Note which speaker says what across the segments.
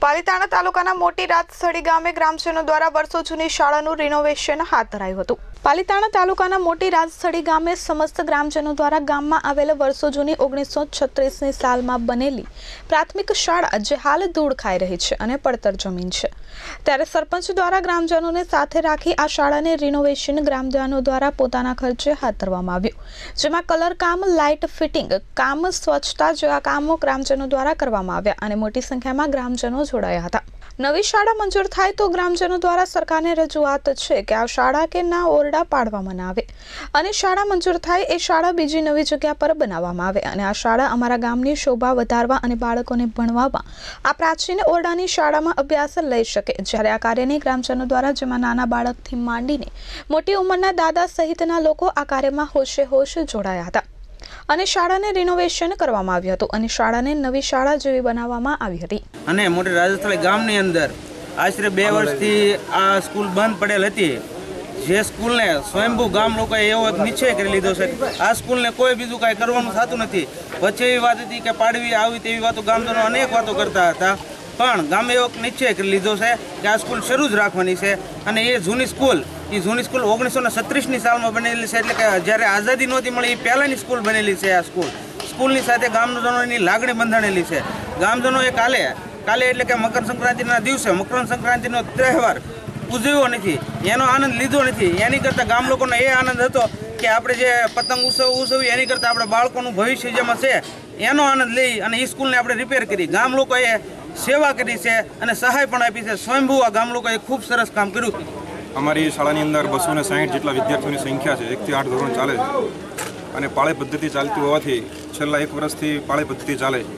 Speaker 1: પાલિતાણા તાલુકાના મોટી રાતસડી ગામે ગ્રામજનો દ્વારા વર્ષો જૂની શાળાનું રિનોવેશન હાથ ધરાયું હતું. પાલિતાણા તાલુકાના મોટી રાતસડી ગામે સમસ્ત ગ્રામજનો દ્વારા ગામમાં આવેલા વર્ષો જૂની ઓગણીસો છત્રીસની સાલમાં બનેલી પ્રાથમિક શાળા જે હાલ ધૂળ ખાઈ રહી છે અને પડતર જમીન છે. ત્યારે સરપંચ દ્વારા ગ્રામજનોને સાથે રાખી આ શાળાને રિનોવેશન ગ્રામજનો દ્વારા પોતાના ખર્ચે હાથ ધરવામાં આવ્યું. જેમાં કલર કામ, લાઇટ ફિટિંગ, કામ સ્વચ્છતા જેવા કામો ગ્રામજનો દ્વારા કરવામાં આવ્યા અને મોટી સંખ્યામાં ગ્રામજનો જોડાયા હતા. નવી શાળા મંજૂર થાય તો ગ્રામજનો દ્વારા સરકારને રજૂઆત છે કે આ શાળા કે ના ઓરડા પાડવામાં આવે. અને શાળા મંજૂર થાય એ શાળા બીજી નવી જગ્યા પર બનાવવામાં આવે અને આ શાળા અમારા ગામની શોભા વધારવા અને બાળકોને ભણવામાં આ પ્રાચીન ઓરડાની શાળામાં અભ્યાસ લઈ શકે. જ્યારે આ કાર્યની ગ્રામજનો દ્વારા જેમાં નાના બાળકથી માંડીને મોટી ઉંમરના દાદા સહિતના લોકો આ કાર્યમાં હોશે હોશ જોડાયા હતા. અને શાળાને રિનોવેશન કરવામાં આવ્યું હતું અને શાળાને નવી શાળા જેવી બનાવવામાં આવી હતી.
Speaker 2: અને મોટી રાજસ્થળી ગામની અંદર આશરે બે વર્ષથી આ સ્કૂલ બંધ પડેલ હતી. જે સ્કૂલને સ્વયંભૂ ગામ લોકોએ એવો નિશ્ચય કરી લીધો છે આ સ્કૂલને કોઈ બીજું કાંઈ કરવાનું થતું નથી. વચ્ચે એવી વાત હતી કે પાડવી આવી તેવી વાતો ગામજનો અનેક વાતો કરતા હતા. પણ ગામે એવો નિશ્ચય કરી લીધો છે કે આ સ્કૂલ શરૂ જ રાખવાની છે અને એ જૂની સ્કૂલ એ જૂની સ્કૂલ ઓગણીસો ને સત્રીસની સાલમાં બનેલી છે, એટલે કે જ્યારે આઝાદી નહોતી મળી એ પહેલાંની સ્કૂલ બનેલી છે આ સ્કૂલ. સ્કૂલની સાથે ગામજનોની લાગણી બંધાણેલી છે. ગામજનોએ કાલે કાલે એટલે કે મકર સંક્રાંતિના દિવસે, મકર સંક્રાંતિનો તહેવાર ઉજવ્યો નથી, એનો આનંદ લીધો નથી. એની કરતાં ગામ લોકોનો એ આનંદ હતો કે આપણે જે પતંગ ઉત્સવ ઉજવી એની કરતાં આપણે બાળકોનું ભવિષ્ય જેમાં છે, એનો આનંદ લઈ અને એ સ્કૂલને આપણે રિપેર કરી. ગામ લોકોએ સેવા કરી છે અને સહાય પણ આપી છે. સ્વયંભૂ આ ગામ લોકોએ ખૂબ સરસ કામ કર્યું.
Speaker 3: અમારી શાળાની અંદર બસો ને સાહીઠ જેટલા વિદ્યાર્થીઓની સંખ્યા છે એકથી આઠ ધોરણ ચાલે છે. અને પાળે પદ્ધતિ ચાલતી હોવાથી છેલ્લા એક વર્ષથી પાળે પદ્ધતિ ચાલે છે.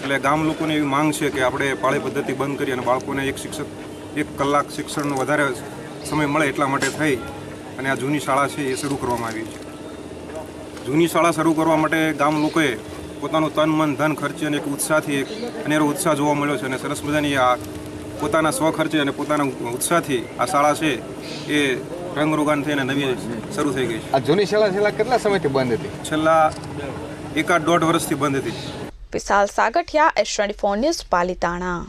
Speaker 3: એટલે ગામ લોકોની એવી માંગ છે કે આપણે પાળે પદ્ધતિ બંધ કરી અને બાળકોને એક શિક્ષક, એક કલાક શિક્ષણનો વધારે સમય મળે એટલા માટે થઈ અને આ જૂની શાળા છે એ શરૂ કરવામાં આવી છે. જૂની શાળા શરૂ કરવા માટે ગામ લોકોએ પોતાનું તન, મન, ધન, ખર્ચી અને એક ઉત્સાહથી, એક અનેરો ઉત્સાહ જોવા મળ્યો છે અને સરસ મજાની આ પોતાના સ્વખર્ચે અને પોતાના ઉત્સાહથી આ શાળા છે એ રંગરોગાન થઈને નવી શરૂ થઈ ગઈ છે.
Speaker 4: આ જૂની શાળા છેલ્લા કેટલા સમયથી બંધ હતી?
Speaker 3: છેલ્લા એકાદ દોઢ વર્ષથી બંધ હતી.
Speaker 1: Vishal Sagathiya S twenty four news Palitana.